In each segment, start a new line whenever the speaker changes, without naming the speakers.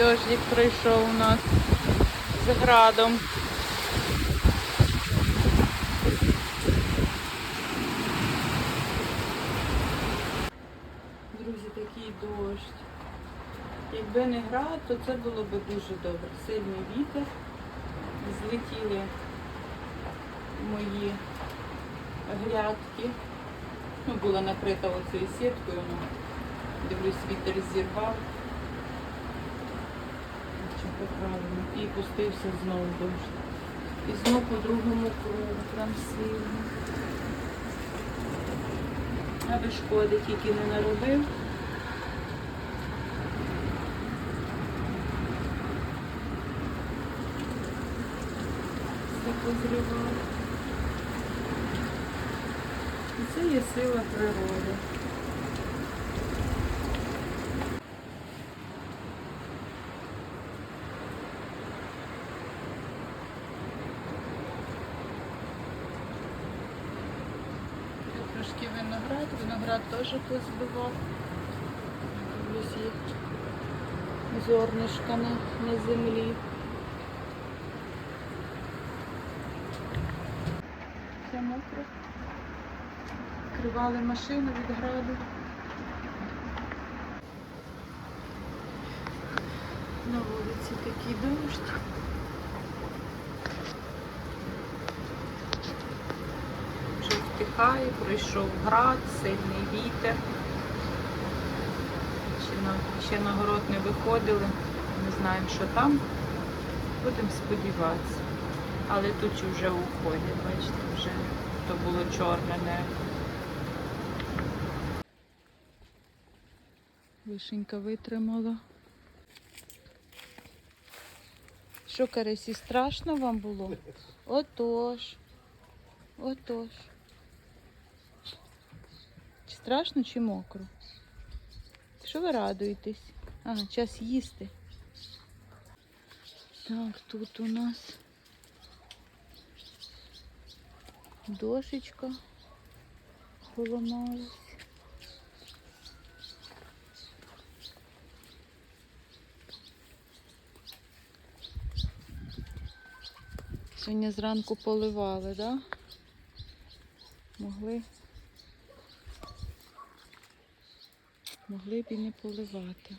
дощик прийшов у нас з градом. Друзі, такий дощ. Якби не град, то це було б дуже добре. Сильний вітер. Злетіли мої грядки. Ну, була накрита оцією сіткою, ну, дивлюсь, вітер зірвав. Правильно. І пустився знову дощ. І знову по другому кругу, прям сильно. Аби шкоди тільки не наробив. Все позривав. І це є сила природи. Тут Трошки виноград, теж позбивав. Їх зернишка на, на землі. Все мокро. Відкривали машину від граду. На вулиці такий дощ. Втихає, пройшов град, сильний вітер. Ще на, ще на город не виходили, не знаємо, що там. Будемо сподіватися. Але тут вже уходять, бачите, вже то було чорне небо. Вишенька витримала. Що, Каресі, страшно вам було? Отож. Отож. Чи страшно, чи мокро? Що ви радуєтесь? Ага, час їсти. Так, тут у нас дошечка поламалась. Сьогодні зранку поливали, так? Да? Могли. Могли б і не поливати.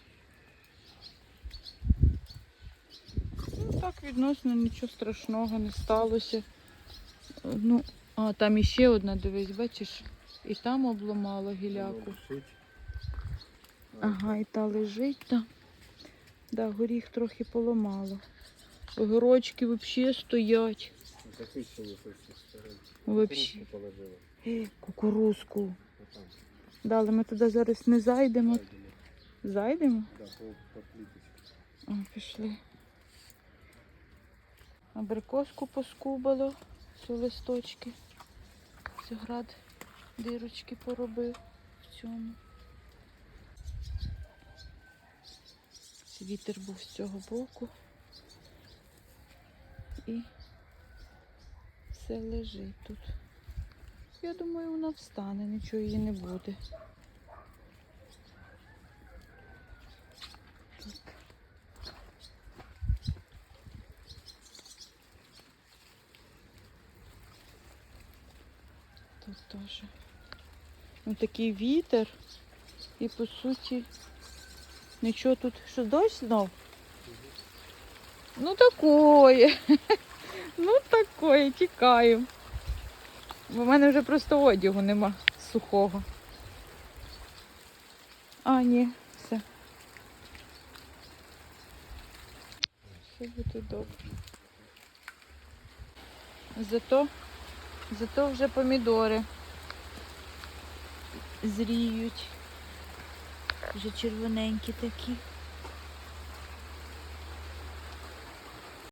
Ну, так відносно нічого страшного не сталося. Ну, а там іще одна, дивись, бачиш, і там обломало гіляку. Ага, і та лежить там. Да, горіх трохи поламало. Огірочки взагалі стоять.
Захищені щось сторони.
Вообще. Кукурузку. Да, але ми туди зараз не зайдемо.
Зайдемо. Да,
пішли. Абрикоску поскубало, все листочки. Все град дирочки поробив в цьому. Вітер був з цього боку. І все лежить тут. Я думаю, вона встане, нічого її не буде. Тут теж. Ну такий вітер. І по суті нічого тут. Що дощ знов? Ну такое. Ну такое, тікаємо. Бо в мене вже просто одягу нема сухого. А, ні, все. Все буде добре. Зато, зато вже помідори зріють. Вже червоненькі такі.